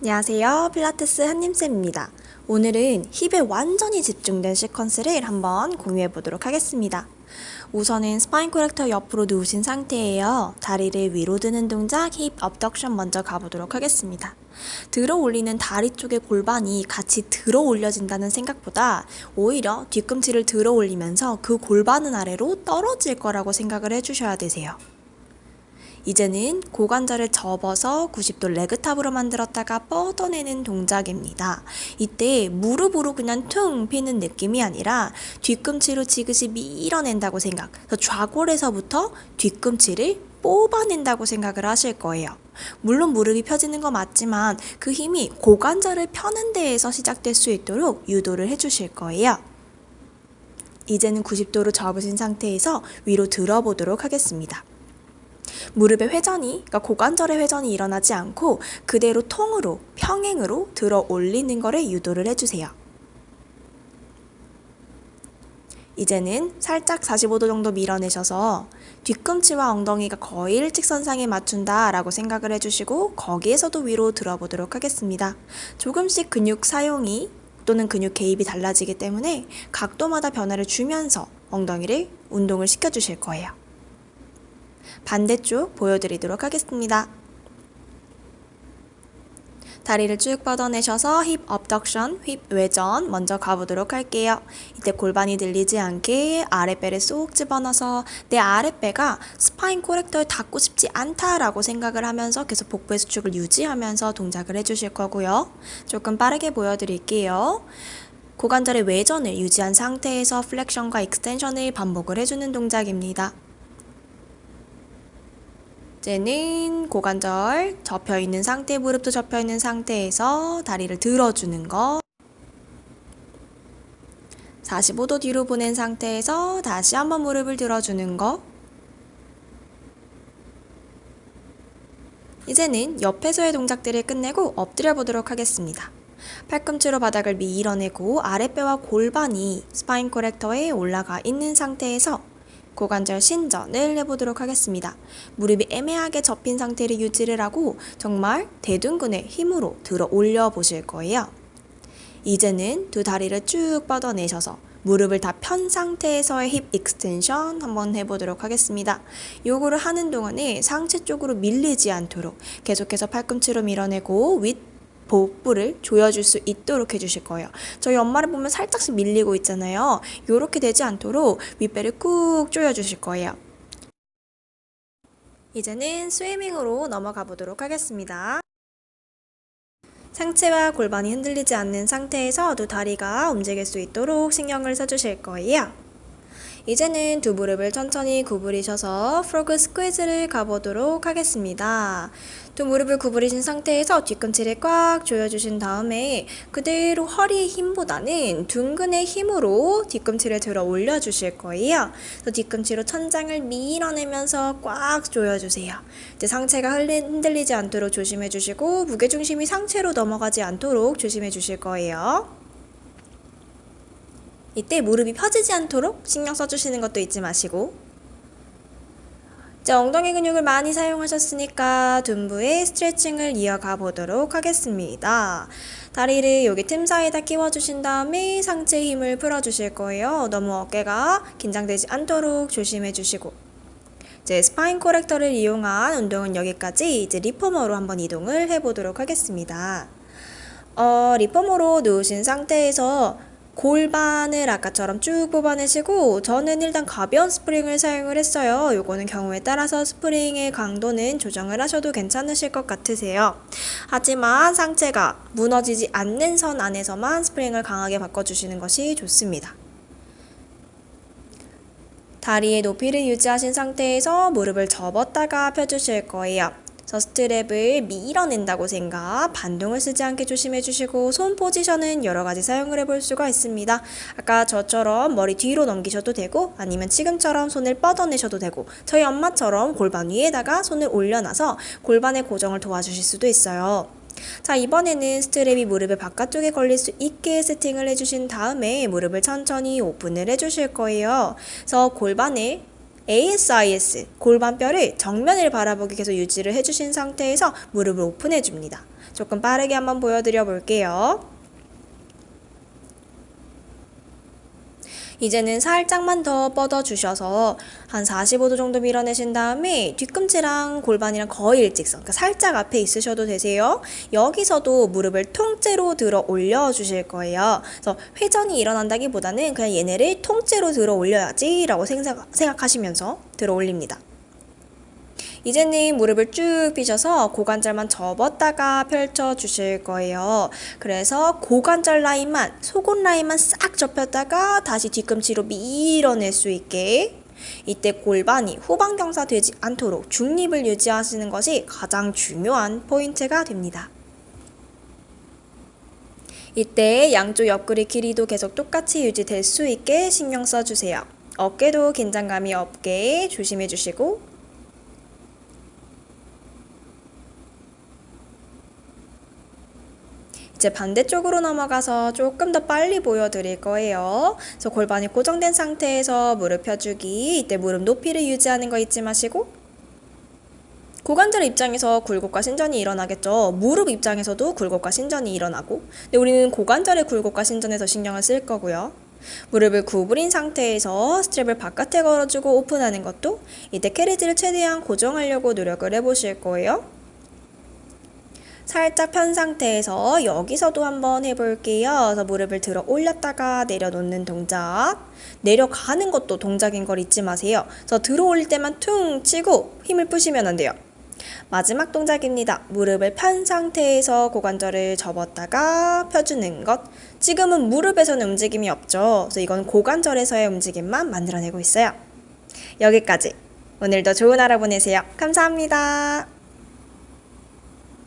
안녕하세요. 필라테스 한님쌤입니다. 오늘은 힙에 완전히 집중된 시퀀스를 한번 공유해 보도록 하겠습니다. 우선은 스파인 코렉터 옆으로 누우신 상태예요. 다리를 위로 드는 동작 힙 업덕션 먼저 가보도록 하겠습니다. 들어 올리는 다리 쪽의 골반이 같이 들어 올려진다는 생각보다 오히려 뒤꿈치를 들어 올리면서 그 골반은 아래로 떨어질 거라고 생각을 해주셔야 되세요. 이제는 고관절을 접어서 90도 레그탑으로 만들었다가 뻗어내는 동작입니다. 이때 무릎으로 그냥 퉁 피는 느낌이 아니라 뒤꿈치로 지그시 밀어낸다고 생각. 좌골에서부터 뒤꿈치를 뽑아낸다고 생각을 하실 거예요. 물론 무릎이 펴지는 거 맞지만 그 힘이 고관절을 펴는 데에서 시작될 수 있도록 유도를 해주실 거예요. 이제는 90도로 접으신 상태에서 위로 들어보도록 하겠습니다. 무릎의 회전이, 그러니까 고관절의 회전이 일어나지 않고 그대로 통으로, 평행으로 들어 올리는 것을 유도를 해주세요. 이제는 살짝 45도 정도 밀어내셔서 뒤꿈치와 엉덩이가 거의 일직선상에 맞춘다 라고 생각을 해주시고 거기에서도 위로 들어보도록 하겠습니다. 조금씩 근육 사용이 또는 근육 개입이 달라지기 때문에 각도마다 변화를 주면서 엉덩이를 운동을 시켜주실 거예요. 반대쪽 보여드리도록 하겠습니다. 다리를 쭉 뻗어내셔서 힙 업덕션, 힙 외전 먼저 가보도록 할게요. 이때 골반이 들리지 않게 아랫배를 쏙 집어넣어서 내 아랫배가 스파인 코렉터에 닿고 싶지 않다라고 생각을 하면서 계속 복부의 수축을 유지하면서 동작을 해주실 거고요. 조금 빠르게 보여드릴게요. 고관절의 외전을 유지한 상태에서 플렉션과 익스텐션을 반복을 해주는 동작입니다. 이제는 고관절 접혀 있는 상태, 무릎도 접혀 있는 상태에서 다리를 들어주는 거. 45도 뒤로 보낸 상태에서 다시 한번 무릎을 들어주는 거. 이제는 옆에서의 동작들을 끝내고 엎드려 보도록 하겠습니다. 팔꿈치로 바닥을 밀어내고 아랫배와 골반이 스파인 코렉터에 올라가 있는 상태에서 고관절 신전을 해보도록 하겠습니다. 무릎이 애매하게 접힌 상태를 유지를 하고 정말 대둔근의 힘으로 들어 올려 보실 거예요. 이제는 두 다리를 쭉 뻗어내셔서 무릎을 다 편 상태에서의 힙 익스텐션 한번 해보도록 하겠습니다. 요거를 하는 동안에 상체 쪽으로 밀리지 않도록 계속해서 팔꿈치로 밀어내고 윗 복부를 조여줄 수 있도록 해주실 거예요. 저희 엄마를 보면 살짝씩 밀리고 있잖아요. 이렇게 되지 않도록 윗배를 꾹 조여주실 거예요. 이제는 스위밍으로 넘어가 보도록 하겠습니다. 상체와 골반이 흔들리지 않는 상태에서 두 다리가 움직일 수 있도록 신경을 써주실 거예요. 이제는 두 무릎을 천천히 구부리셔서 프로그 스퀴즈를 가보도록 하겠습니다. 두 무릎을 구부리신 상태에서 뒤꿈치를 꽉 조여주신 다음에 그대로 허리의 힘보다는 둔근의 힘으로 뒤꿈치를 들어 올려주실 거예요. 그래서 뒤꿈치로 천장을 밀어내면서 꽉 조여주세요. 이제 상체가 흔들리지 않도록 조심해 주시고 무게중심이 상체로 넘어가지 않도록 조심해 주실 거예요. 이때 무릎이 펴지지 않도록 신경 써주시는 것도 잊지 마시고 이제 엉덩이 근육을 많이 사용하셨으니까 둔부의 스트레칭을 이어가 보도록 하겠습니다. 다리를 여기 틈 사이에다 끼워주신 다음에 상체 힘을 풀어주실 거예요. 너무 어깨가 긴장되지 않도록 조심해 주시고 이제 스파인 코렉터를 이용한 운동은 여기까지 이제 리포머로 한번 이동을 해보도록 하겠습니다. 어, 리포머로 누우신 상태에서 골반을 아까처럼 쭉 뽑아내시고 저는 일단 가벼운 스프링을 사용을 했어요. 요거는 경우에 따라서 스프링의 강도는 조정을 하셔도 괜찮으실 것 같으세요. 하지만 상체가 무너지지 않는 선 안에서만 스프링을 강하게 바꿔주시는 것이 좋습니다. 다리의 높이를 유지하신 상태에서 무릎을 접었다가 펴주실 거예요. 저 스트랩을 밀어낸다고 생각, 반동을 쓰지 않게 조심해 주시고 손 포지션은 여러 가지 사용을 해볼 수가 있습니다. 아까 저처럼 머리 뒤로 넘기셔도 되고 아니면 지금처럼 손을 뻗어내셔도 되고 저희 엄마처럼 골반 위에다가 손을 올려놔서 골반의 고정을 도와주실 수도 있어요. 자, 이번에는 스트랩이 무릎의 바깥쪽에 걸릴 수 있게 세팅을 해주신 다음에 무릎을 천천히 오픈을 해주실 거예요. 그래서 골반을 ASIS 골반뼈를 정면을 바라보게 계속 유지를 해주신 상태에서 무릎을 오픈해 줍니다. 조금 빠르게 한번 보여드려 볼게요. 이제는 살짝만 더 뻗어주셔서 한 45도 정도 밀어내신 다음에 뒤꿈치랑 골반이랑 거의 일직선, 그러니까 살짝 앞에 있으셔도 되세요. 여기서도 무릎을 통째로 들어 올려주실 거예요. 그래서 회전이 일어난다기보다는 그냥 얘네를 통째로 들어 올려야지라고 생각, 생각하시면서 들어 올립니다. 이제는 무릎을 쭉 펴셔서 고관절만 접었다가 펼쳐 주실 거예요. 그래서 고관절 라인만, 속옷 라인만 싹 접혔다가 다시 뒤꿈치로 밀어낼 수 있게 이때 골반이 후방경사 되지 않도록 중립을 유지하시는 것이 가장 중요한 포인트가 됩니다. 이때 양쪽 옆구리 길이도 계속 똑같이 유지될 수 있게 신경 써주세요. 어깨도 긴장감이 없게 조심해 주시고 이제 반대쪽으로 넘어가서 조금 더 빨리 보여드릴 거예요. 그래서 골반이 고정된 상태에서 무릎 펴주기. 이때 무릎 높이를 유지하는 거 잊지 마시고 고관절 입장에서 굴곡과 신전이 일어나겠죠. 무릎 입장에서도 굴곡과 신전이 일어나고 근데 우리는 고관절의 굴곡과 신전에 서 신경을 쓸 거고요. 무릎을 구부린 상태에서 스트랩을 바깥에 걸어주고 오픈하는 것도 이때 캐리지를 최대한 고정하려고 노력을 해보실 거예요. 살짝 편 상태에서 여기서도 한번 해볼게요. 그래서 무릎을 들어 올렸다가 내려놓는 동작. 내려가는 것도 동작인 걸 잊지 마세요. 그래서 들어 올릴 때만 퉁 치고 힘을 푸시면 안 돼요. 마지막 동작입니다. 무릎을 편 상태에서 고관절을 접었다가 펴주는 것. 지금은 무릎에서는 움직임이 없죠. 그래서 이건 고관절에서의 움직임만 만들어내고 있어요. 여기까지. 오늘도 좋은 하루 보내세요. 감사합니다.